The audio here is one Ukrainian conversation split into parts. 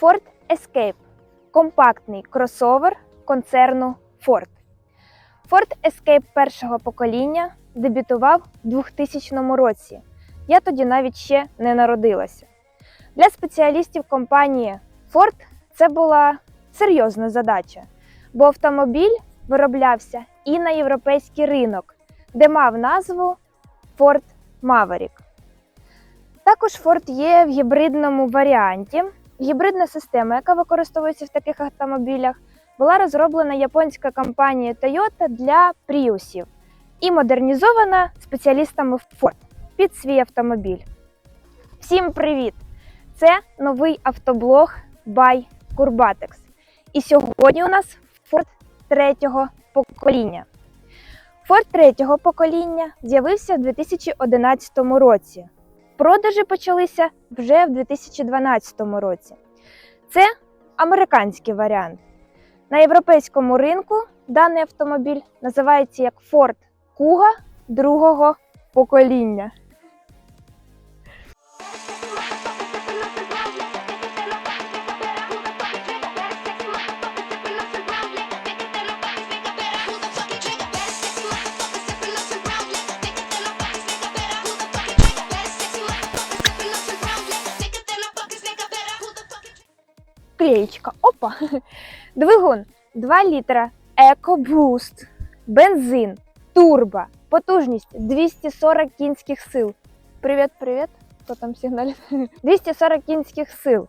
Ford Escape компактний кросовер концерну Ford. Ford Escape першого покоління дебютував у 2000 році. Я тоді навіть ще не народилася. Для спеціалістів компанії Ford це була серйозна задача, бо автомобіль вироблявся і на європейський ринок, де мав назву Ford Maverick. Також Ford є в гібридному варіанті. Гібридна система, яка використовується в таких автомобілях, була розроблена японською компанією Toyota для пріусів і модернізована спеціалістами Ford під свій автомобіль. Всім привіт! Це новий автоблог by Curbatex. І сьогодні у нас Ford третього покоління. Ford третього покоління з'явився в 2011 році. Продажі почалися вже в 2012 році. Це американський варіант. На європейському ринку даний автомобіль називається як Ford Kuga другого покоління. Опа. Двигун 2 літра EcoBoost, бензин, турбо, потужність 240 кінських сил. Привіт, привіт. Хто там сигналить? 240 кінських сил.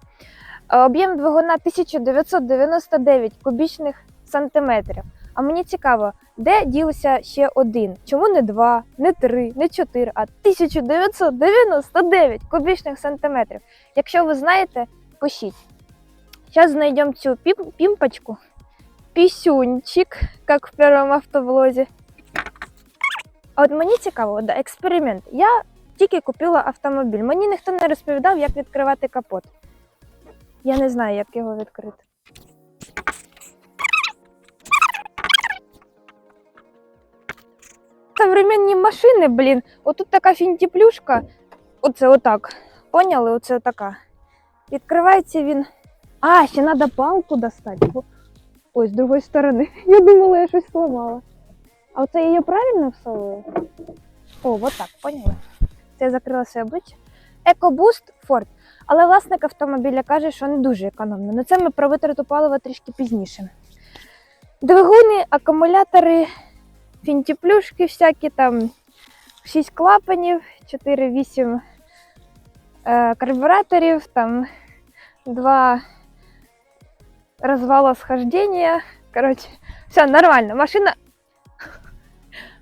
Е, Об'єм двигуна 1999 кубічних сантиметрів. А мені цікаво, де ділося ще один? Чому не два, не три, не чотири, а 1999 кубічних сантиметрів? Якщо ви знаєте, пишіть. Сейчас найдем цю пим- пимпочку. Пісюнчик, як в першому автоблозі. А от мені цікаво, да, експеримент. Я тільки купила автомобіль. Мені ніхто не розповідав, як відкривати капот. Я не знаю, як його відкрити. Современні машини, блін. Отут така фінтіплюшка. Оце отак. Поняли? Оце така. Відкривається він. А, ще треба палку достати. Ой, з другої сторони. Я думала, я щось сломала. А оце я її правильно всовую? О, вот так, поняли? Це я закрила своє обличчя. EcoBoost Ford. Але власник автомобіля каже, що не дуже економно. На це ми про витрату палива трішки пізніше. Двигуни, акумулятори, фінтіплюшки всякі там 6 клапанів, 4-8 е, карбюраторів, там два развала схождения. Короче, все нормально. Машина...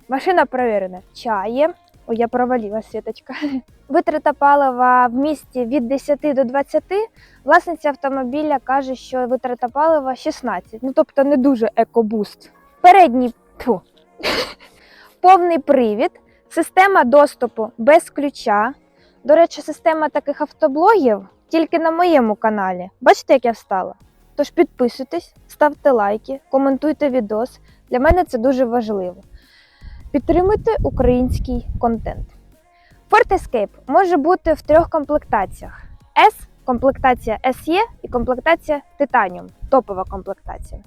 Машина проверена. Чає. Ой, я провалила, Світочка. Витрата палива в місті від 10 до 20. Власниця автомобіля каже, що витрата палива 16. Ну, тобто не дуже екобуст. Передній тьфу. повний привід, система доступу без ключа. До речі, система таких автоблогів тільки на моєму каналі. Бачите, як я встала? Тож підписуйтесь, ставте лайки, коментуйте відос. Для мене це дуже важливо. Підтримуйте український контент. Ford Escape може бути в трьох комплектаціях: S, комплектація SE і комплектація Titanium, топова комплектація.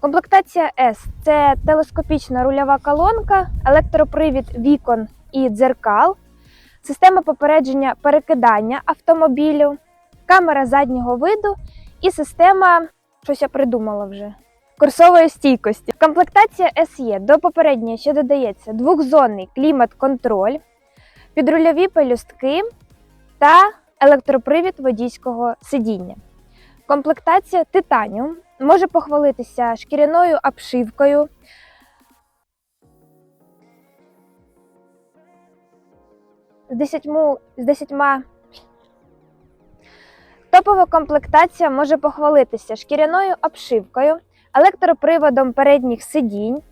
Комплектація S це телескопічна рульова колонка, електропривід вікон і дзеркал, система попередження перекидання автомобілю, камера заднього виду і система, щось я придумала вже. Курсової стійкості. Комплектація SE до попередньої ще додається двохзонний клімат-контроль, підрульові пелюстки та електропривід водійського сидіння. Комплектація Titanium може похвалитися шкіряною обшивкою, з 10, з 10 Топова комплектація може похвалитися шкіряною обшивкою, електроприводом передніх сидінь,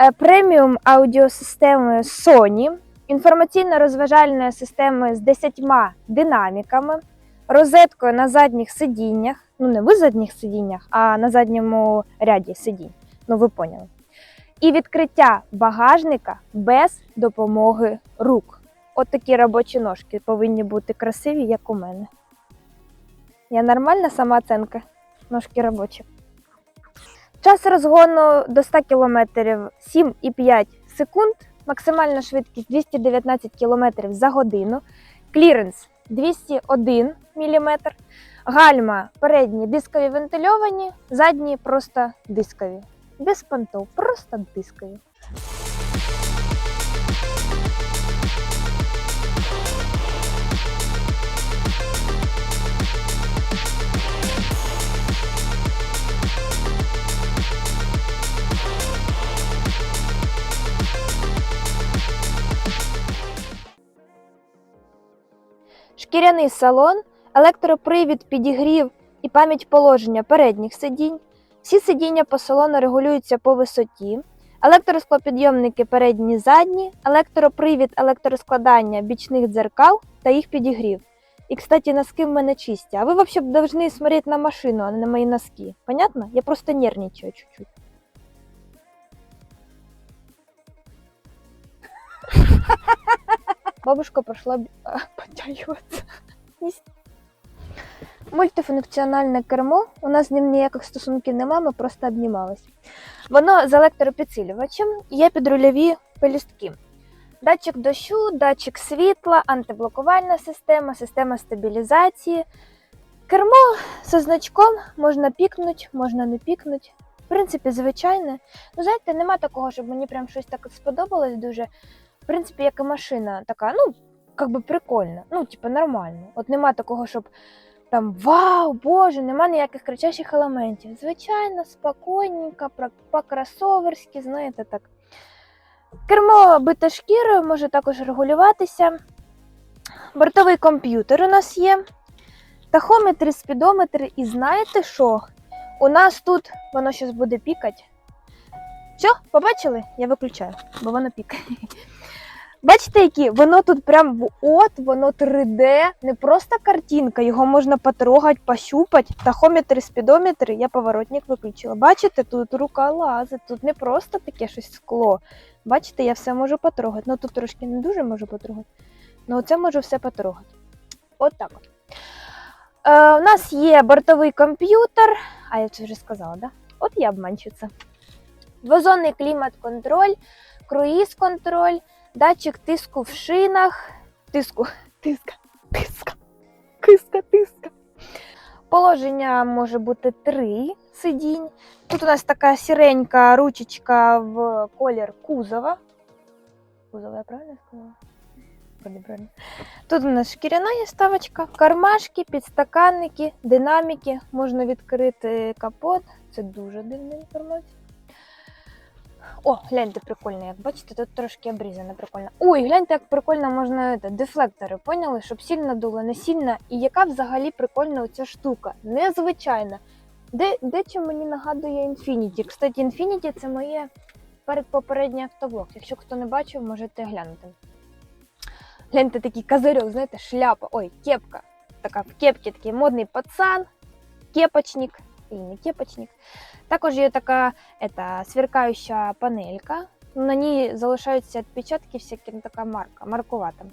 е, преміум аудіосистемою Sony, інформаційно-розважальною системою з 10 динаміками, розеткою на задніх сидіннях, ну не в задніх сидіннях, а на задньому ряді сидінь. Ну ви поняли. І відкриття багажника без допомоги рук. От такі робочі ножки повинні бути красиві, як у мене. Я нормальна самооценка? Ножки робочі. Час розгону до 100 км 7,5 секунд. Максимальна швидкість 219 км за годину. Кліренс 201 мм. Гальма передні дискові вентильовані, задні просто дискові. Без понтов, просто дискові. Шкіряний салон, електропривід, підігрів і пам'ять положення передніх сидінь. Всі сидіння по салону регулюються по висоті. Електросклопідйомники передні задні, електропривід, електроскладання бічних дзеркал та їх підігрів. І, кстати, носки в мене чисті. А ви взагалі повинні смотреть на машину, а не на мої носки. Понятно? Я просто нервничаю чуть-чуть. Бабушка пошла подтягиваться. Мультифункціональне кермо. У нас з ним ніяких стосунків немає, ми просто обнімались. Воно з електропідсилювачем, є підрульові пелюстки. Датчик дощу, датчик світла, антиблокувальна система, система стабілізації. Кермо зі значком можна пікнути, можна не пікнути. В принципі, звичайне. Ну, знаєте, нема такого, щоб мені прям щось так сподобалось дуже. В принципі, як і машина така, ну, как би прикольна, ну, типу, нормально. От нема такого, щоб там вау, боже, нема ніяких кричащих елементів. Звичайно, спокійненько, по-кросоверськи, знаєте, так. Кермо бите шкірою може також регулюватися. Бортовий комп'ютер у нас є. Тахометри, спідометри. І знаєте що? У нас тут воно щось буде пікати. Все, побачили? Я виключаю, бо воно пікає. Бачите, які? Воно тут прям в от, воно 3D, не просто картинка, його можна потрогати, пощупати. Тахометри, спідометри, я поворотник виключила. Бачите, тут рука лазить, тут не просто таке щось скло. Бачите, я все можу потрогати. Ну тут трошки не дуже можу потрогати. Ну оце можу все потрогати. От так от. Е, у нас є бортовий комп'ютер, а я це вже сказала, да? От я обманщиця. Двозонний клімат-контроль, круїз-контроль, датчик тиску в шинах, тиску, тиска, тиска, киска, тиска. Положення може бути три сидінь. Тут у нас така сіренька ручечка в колір кузова. Кузова, я правильно сказала? Правильно. Тут у нас шкіряна є ставочка, кармашки, підстаканники, динаміки. Можна відкрити капот. Це дуже дивна інформація. О, гляньте, прикольно, як бачите, тут трошки обрізано, прикольно. Ой, гляньте, як прикольно можна це, дефлектори, поняли, щоб сильно дуло, не сильно. І яка взагалі прикольна оця штука. Незвичайна. Де, дечим мені нагадує Infinity. Кстати, Infinity це моє передпопередній автоблог. Якщо хто не бачив, можете глянути. Гляньте, такий козирьок, знаєте, шляпа, ой, кепка. Така в кепці такий модний пацан, кепочник, і не кепочник. Також є така ета, сверкаюча панелька. На ній залишаються відпечатки, всякі ну, така марка, маркувата.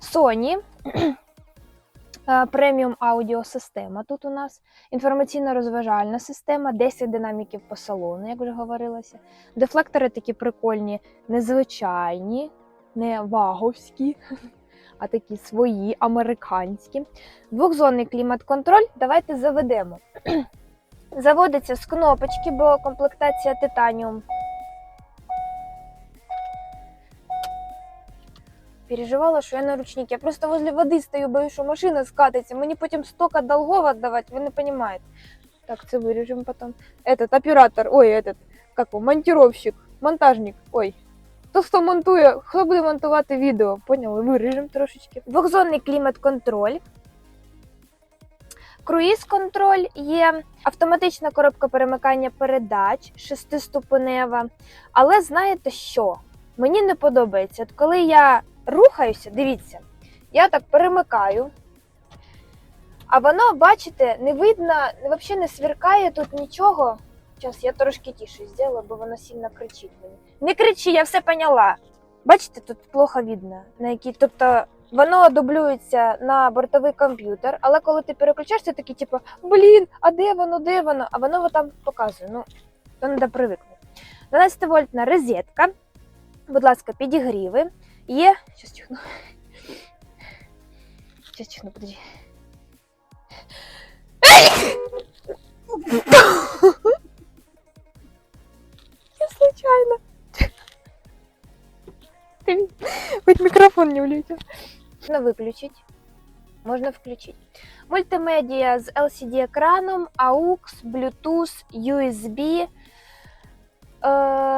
Sony преміум аудіосистема тут у нас. Інформаційно-розважальна система, 10 динаміків по салону, як вже говорилося. Дефлектори такі прикольні, незвичайні, не ваговські, а такі свої, американські. Двохзонний клімат-контроль. Давайте заведемо. Заводиться з кнопочки, бо комплектація титаніум. Переживала, що я на ручнике. Я просто возле води стою, боюсь, що машина скатиться. Мені потім столько долгов отдавати, ви не розумієте. Так, це виріжемо потім. Этот оператор, ой, этот, как его, монтировщик, монтажник, ой. Хто хто монтує, хто буде монтувати відео, поняли? Виріжемо трошечки. Двохзонний клімат-контроль. Круїз-контроль є автоматична коробка перемикання передач, шестиступенева. Але знаєте що? Мені не подобається. От коли я рухаюся, дивіться, я так перемикаю, а воно, бачите, не видно, взагалі не сверкає тут нічого. Зараз я трошки тіше зроблю, бо воно сильно кричить мені. Не кричи, я все поняла. Бачите, тут плохо видно. На якій, тобто Воно дублюється на бортовий комп'ютер, але коли ти переключаєш, ти такий, типу, блін, а де воно, де воно? А воно там показує. Ну, то треба привикнути. 12 вольтна розетка. Будь ласка, підігріви. Є. Щас чихну. Щас чихну, подожди. Я случайно. Хоть микрофон не влетел. Можно выключить. Можно включить. Мультимедіа з LCD-екраном, AUX, Bluetooth, USB, е,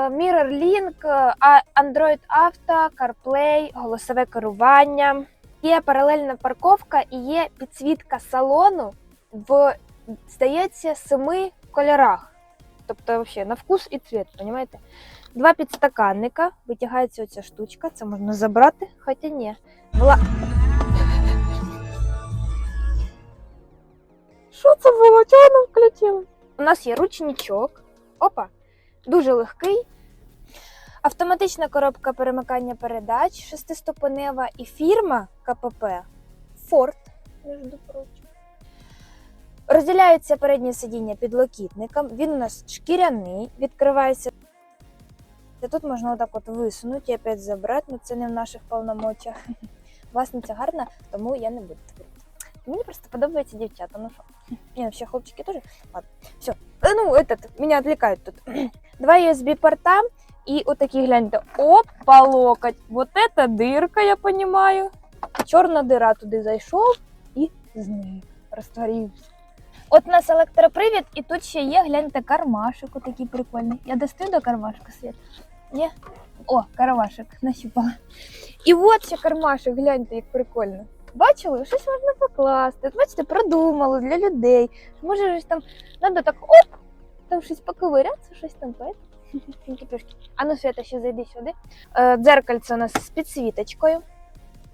Mirror Link, Android Auto, CarPlay, голосове керування. Є паралельна парковка і є підсвітка салону в, здається, семи кольорах. Тобто, взагалі, на вкус і цвіт, розумієте? Два підстаканника, витягається оця штучка, це можна забрати, хоча ні. Вла... Що це було? Чого воно включилось? У нас є ручничок. Опа, дуже легкий. Автоматична коробка перемикання передач, шестиступенева і фірма КПП Ford, між прочим. Розділяється переднє сидіння підлокітником. Він у нас шкіряний, відкривається. Тут можна отак от висунути і опять забрати, але це не в наших повномочах. Власниця гарна, тому я не буду творити. Мені просто подобаються дівчата, ну що. Ні, вообще хлопчики тоже. Ладно, все. Ну, этот, меня отвлекают тут. Два USB-порта и вот такие, гляньте, опа, локоть. Вот это дырка, я понимаю. Чорна дира туди зайшов і зник, розтворився. От у нас електропривід, і тут ще є, гляньте, кармашик отакий прикольний. Я достаю до кармашка світ. Ні? О, кармашик, нащупала. І от ще кармашик, гляньте, як прикольно. Бачили, щось можна покласти. Бачите, продумали для людей. Може, щось там треба так оп, там щось поковирятися, щось там. Пінки-пішки. А ну, Свята, ще зайди сюди. Е, Дзеркальце у нас з підсвіточкою.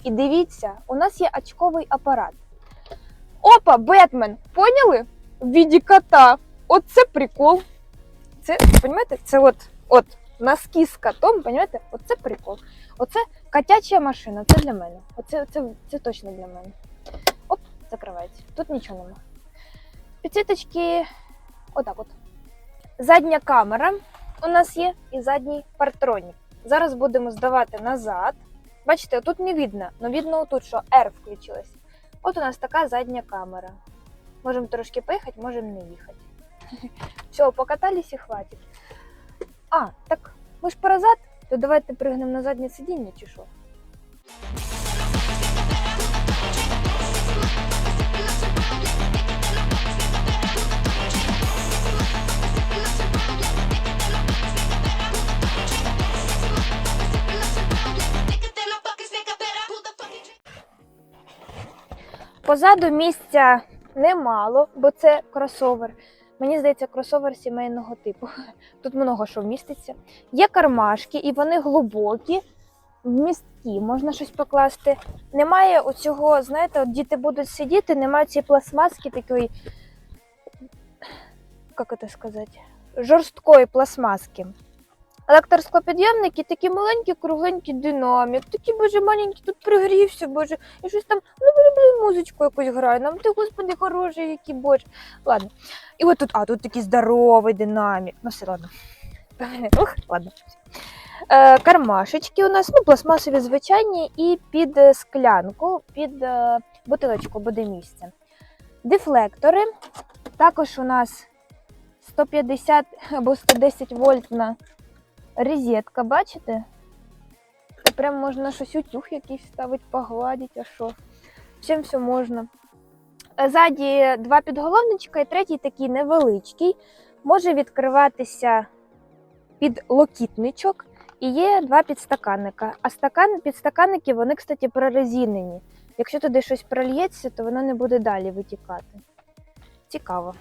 І дивіться, у нас є очковий апарат. Опа, Бетмен! Поняли? В віді кота. Оце прикол. Це, розумієте, це от, от носки з котом, розумієте? Оце прикол. Оце котяча машина, це для мене. Оце це, це точно для мене. Оп, закривається. Тут нічого нема. Підсвіточки отак от. Задня камера у нас є і задній партронік. Зараз будемо здавати назад. Бачите, тут не видно, але видно отут, що R включилось. От у нас така задня камера. Можемо трошки поїхати, можемо не їхати. Все, покатались і хватить. А, так ми ж порозад, то давайте пригнемо на заднє сидіння чи що? Позаду місця немало, бо це кросовер. Мені здається, кросовер сімейного типу. Тут много що вміститься. Є кармашки, і вони глибокі, вмісткі, можна щось покласти. Немає оцього, знаєте, от діти будуть сидіти, немає цієї пластмаски такої, як це сказати, жорсткої пластмаски. Електросклопідйомники такі маленькі, кругленькі динамік, такі, боже, маленькі, тут пригрівся, боже, і щось там, ну, музичку якусь грає, нам ти, господи, хороший, який боже. Ладно. І от тут, а, тут такий здоровий динамік. Ну, все, ладно. Ух, ладно. Е, кармашечки у нас, ну, пластмасові звичайні, і під е, склянку, під е, бутилочку буде місце. Дефлектори. Також у нас 150 або 110 вольтна розетка, бачите? Це прям можна щось утюг якийсь ставити, погладити, а що. Чим все можна. Ззаді два підголовничка і третій такий невеличкий. Може відкриватися під локітничок. І є два підстаканника. А стакан, підстаканники, вони, кстати, прорезинені. Якщо туди щось прольється, то воно не буде далі витікати. Цікаво.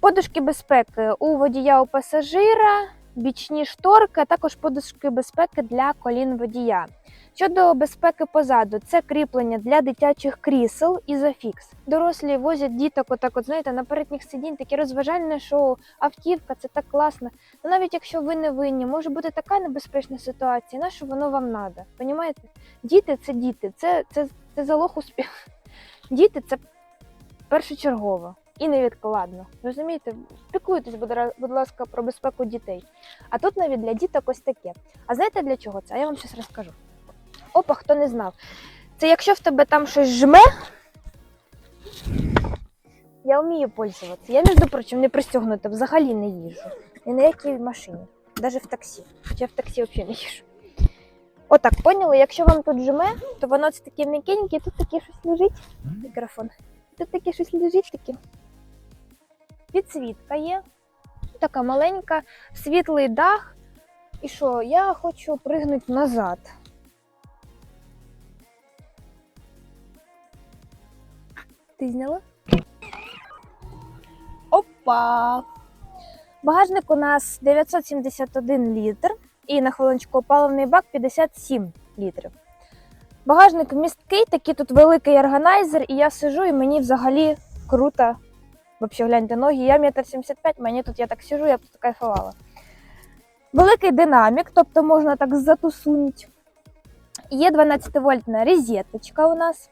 Подушки безпеки у водія у пасажира, бічні шторки, а також подушки безпеки для колін водія. Щодо безпеки позаду, це кріплення для дитячих крісел і зафікс. Дорослі возять діток, отак, от знаєте, на передніх сидінь, таке розважальне шоу, автівка, це так класно. Ну навіть якщо ви не винні, може бути така небезпечна ситуація, на що воно вам треба? Понімаєте? Діти це діти, це, це, це залог успіху. Діти це першочергово і невідкладно. Розумієте? Піклуйтесь, будь ласка, про безпеку дітей. А тут навіть для діток ось таке. А знаєте для чого це? А я вам щось розкажу. Опа, хто не знав. Це якщо в тебе там щось жме. Я вмію пользуватися. Я, між прочим, не пристегнута, взагалі не їжджу. Ні на якій машині, навіть в таксі. Я в таксі взагалі не їжджу. Отак, поняли? Якщо вам тут жме, то воно це таке м'якеньке, тут таке щось лежить. Мікрофон. Тут таке щось лежить таке. Підсвітка є. Така маленька, світлий дах. І що, я хочу пригнути назад. Ти зняла? Опа! Багажник у нас 971 літр і на хвилиночку паливний бак 57 літрів. Багажник місткий, такий тут великий органайзер, і я сижу, і мені взагалі круто. Взагалі, гляньте ноги, я метр 75, мені тут я так сижу, я тут кайфувала. Великий динамік, тобто можна так затусунути. Є 12-вольтна розеточка у нас.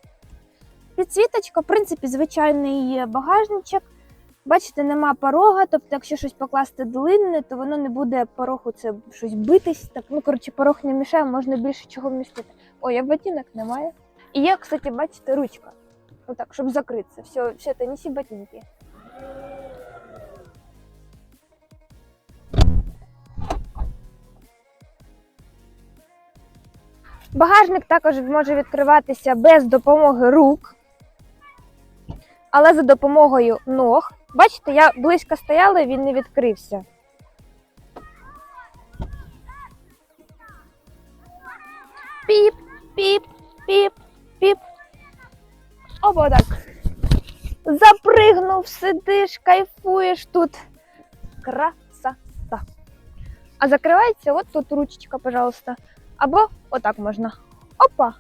Підсвіточка, в принципі, звичайний багажничок. Бачите, нема порога, тобто, якщо щось покласти длинне, то воно не буде порогу це щось битись. Так, ну коротше, порог не мішає, можна більше чого вмістити. Ой, а ботинок немає. І є, кстати, бачите, ручка. Отак, щоб закритися. Все, все це несі ботинки. Багажник також може відкриватися без допомоги рук, але за допомогою ног. Бачите, я близько стояла і він не відкрився. Піп, піп, піп, піп. Опа, так. Запригнув, сидиш, кайфуєш тут. Красота. А закривається от тут ручечка, пожалуйста. Або отак можна. Опа!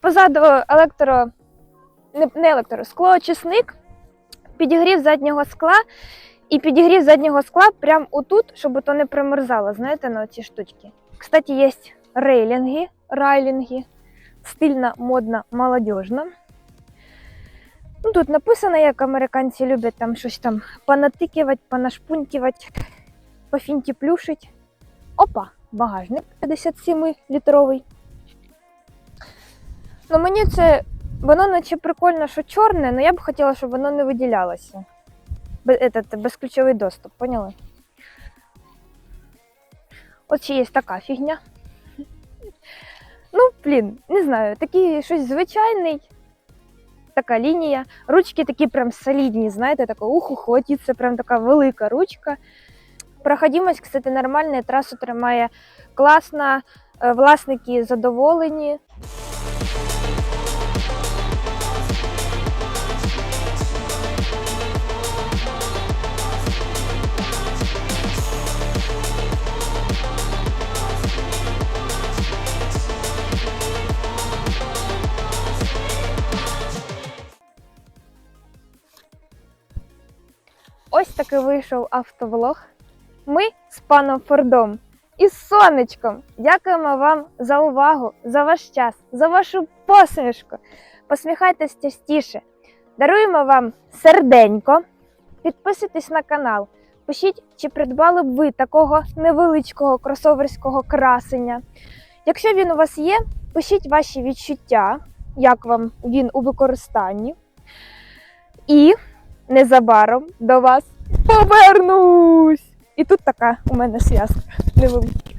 Позаду електро, не електро, склоочисник, підігрів заднього скла і підігрів заднього скла прямо отут, щоб то не примерзало, знаєте, на ці штучки. Кстати, є рейлінги, райлінги, стильна, модна, молодіжна. Ну, тут написано, як американці люблять там щось там понатикувати, понашпунькувати, пофінтіплюшить. Опа, багажник 57-літровий. Ну, мені це, воно наче прикольно, що чорне, але я б хотіла, щоб воно не виділялося. Без, этот, безключовий доступ, поняли? От ще є така фігня. Ну, блін, не знаю, такий щось звичайний така лінія. Ручки такі прям солідні, знаєте, така уху це прям така велика ручка. Проходимость, кстати, нормальна, трасу тримає класна, е, власники задоволені. Ось таки вийшов автовлог. Ми з паном Фордом і з сонечком. Дякуємо вам за увагу, за ваш час, за вашу посмішку. Посміхайтесь частіше. Даруємо вам серденько. Підписуйтесь на канал. Пишіть, чи придбали б ви такого невеличкого кросоверського красення. Якщо він у вас є, пишіть ваші відчуття, як вам він у використанні. І незабаром до вас повернусь. І тут така у мене зв'язка невеличка.